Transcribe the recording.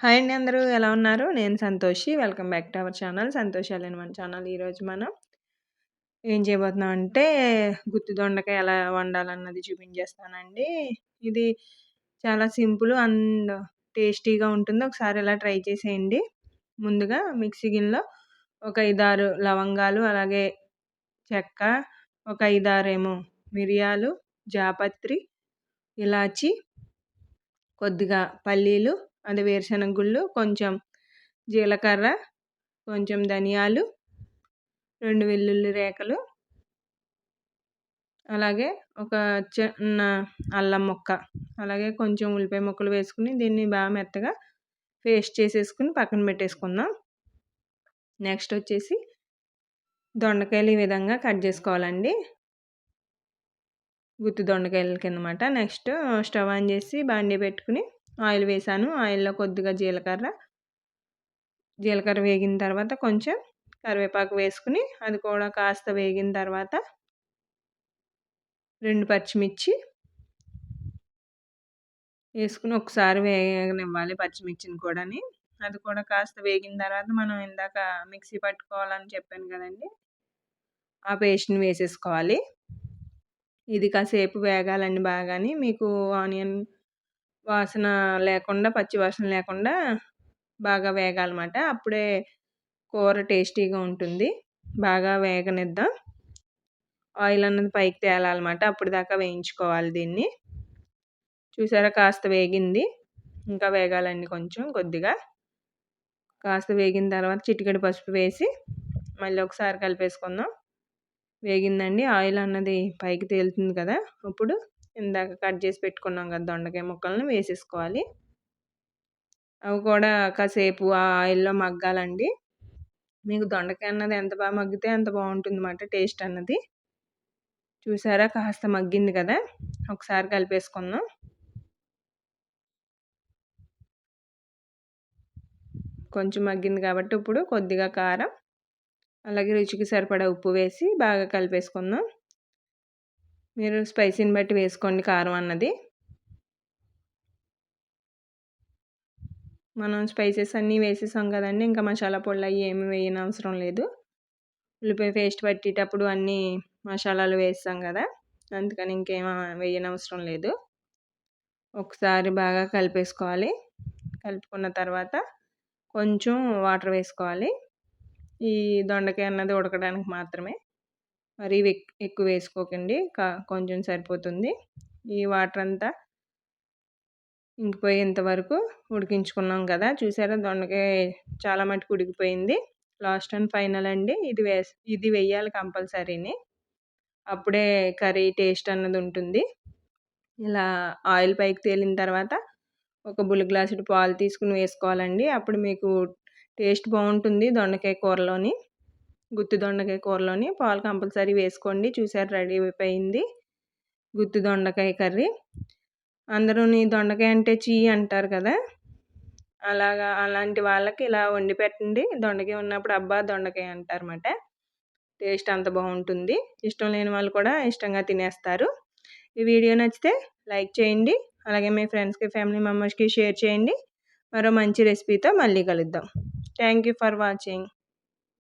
Hi అండి అందరూ ఎలా ఉన్నారు? నేను Santoshi. Welcome back to our channel. Santosh అలేని మన ఛానల్ ఈరోజు మనం ఏం చేయబోతున్నాం అంటే గుత్తి దొండకాయ ఎలా వండాలన్నది చూపించేస్తానండి. ఇది చాలా సింపుల్ అండ్ టేస్టీగా ఉంటుంది. ఒకసారి ఎలా ట్రై చేసేయండి. ముందుగా మిక్సీ గిన్నెలో ఒక ఐదారు లవంగాలు అలాగే చెక్క ఒక ఐదారేమో మిరియాలు జాపత్రి ఇలాచి కొద్దిగా పల్లీలు అది వేరుశనగ గుళ్ళు కొంచెం జీలకర్ర కొంచెం ధనియాలు రెండు వెల్లుల్లి రేఖలు అలాగే ఒక చిన్న అల్లం ముక్క. అలాగే కొంచెం ఉల్లిపాయ ముక్కలు వేసుకుని దీన్ని బాగా మెత్తగా పేస్ట్ చేసేసుకుని పక్కన పెట్టేసుకుందాం. నెక్స్ట్ వచ్చేసి దొండకాయలు ఈ విధంగా కట్ చేసుకోవాలండి. గుత్తి దొండకాయల కిందమాట నెక్స్ట్ స్టవ్ ఆన్ చేసి బాండీ పెట్టుకుని ఆయిల్ వేసాను. ఆయిల్లో కొద్దిగా జీలకర్ర. జీలకర్ర వేగిన తర్వాత కొంచెం కరివేపాకు వేసుకుని అది కూడా కాస్త వేగిన తర్వాత రెండు పచ్చిమిర్చి వేసుకుని ఒకసారి వేగనివ్వాలి పచ్చిమిర్చిని కూడాని. అది కూడా కాస్త వేగిన తర్వాత మనం ఇందాక మిక్సీ పట్టుకోవాలని చెప్పాను కదండి ఆ పేస్ట్ని వేసేసుకోవాలి. ఇది కాసేపు వేగాలండి బాగాని. మీకు ఆనియన్ వాసన లేకుండా పచ్చి వాసన లేకుండా బాగా వేగాలన్నమాట. అప్పుడే కూర టేస్టీగా ఉంటుంది. బాగా వేగనిద్దాం. ఆయిల్ అన్నది పైకి తేలాలన్నమాట. అప్పుడు దాకా వేయించుకోవాలి దీన్ని. చూసారా? కాస్త వేగింది. ఇంకా వేగాలండి కొంచెం కొద్దిగా. కాస్త వేగిన తర్వాత చిటికెడు పసుపు వేసి మళ్ళీ ఒకసారి కలిపేసుకుందాం. వేగిందండి. ఆయిల్ అన్నది పైకి తేలుతుంది కదా ఇప్పుడు ఇందాక కట్ చేసి పెట్టుకున్నాం కదా దొండకాయ ముక్కలను వేసేసుకోవాలి. అవి కూడా కాసేపు ఆ ఆయిల్లో మగ్గాలండి. మీకు దొండకాయ అన్నది ఎంత బాగా మగ్గితే అంత బాగుంటుంది అన్నమాట టేస్ట్ అన్నది. చూసారా కాస్త మగ్గింది కదా? ఒకసారి కలిపేసుకుందాం. కొంచెం మగ్గింది కాబట్టి ఇప్పుడు కొద్దిగా కారం అలాగే రుచికి సరిపడా ఉప్పు వేసి బాగా కలిపేసుకుందాం. మీరు స్పైసీని బట్టి వేసుకోండి కారం అన్నది. మనం స్పైసెస్ అన్నీ వేసేసాం కదండి ఇంకా మసాలా పొళ్ళు అవి ఏమి వేయని అవసరం లేదు. ఉల్లిపాయ పేస్ట్ పట్టేటప్పుడు అన్నీ మసాలాలు వేస్తాం కదా అందుకని ఇంకేం వేయని అవసరం లేదు. ఒకసారి బాగా కలిపేసుకోవాలి. కలుపుకున్న తర్వాత కొంచెం వాటర్ వేసుకోవాలి. ఈ దొండకాయ అన్నది ఉడకడానికి మాత్రమే. మరీ ఎక్కువ వేసుకోకండి. కొంచెం సరిపోతుంది. ఈ వాటర్ అంతా ఇంకిపోయేంత వరకు ఉడికించుకున్నాం కదా! చూసారా? దొండకాయ చాలా మటుకు ఉడికిపోయింది. లాస్ట్ అండ్ ఫైనల్ అండి. ఇది వే ఇది వేయాలి కంపల్సరీని. అప్పుడే కర్రీ టేస్ట్ అన్నది ఉంటుంది. ఇలా ఆయిల్ పైకి తేలిన తర్వాత ఒక బుల్ గ్లాసుడు పాలు తీసుకుని వేసుకోవాలండి. అప్పుడు మీకు టేస్ట్ బాగుంటుంది దొండకాయ కూరలోని. గుత్తి దొండకాయ కూరలోని పాలు కంపల్సరీ వేసుకోండి. చూసారు రెడీ అయిపోయింది. గుత్తి దొండకాయ కర్రీ. అందరూ నీ దొండకాయ అంటే చీ అంటారు కదా. అలాగా అలాంటి వాళ్ళకి ఇలా వండి పెట్టండి. దొండకాయ ఉన్నప్పుడు అబ్బా దొండకాయ అంటారన్నమాట. టేస్ట్ అంత బాగుంటుంది. ఇష్టం లేని వాళ్ళు కూడా ఇష్టంగా తినేస్తారు. ఈ వీడియో నచ్చితే లైక్ చేయండి. అలాగే మీ ఫ్రెండ్స్కి ఫ్యామిలీ మెంబర్స్కి షేర్ చేయండి. మరో మంచి రెసిపీతో మళ్ళీ కలుద్దాం. Thank you for watching.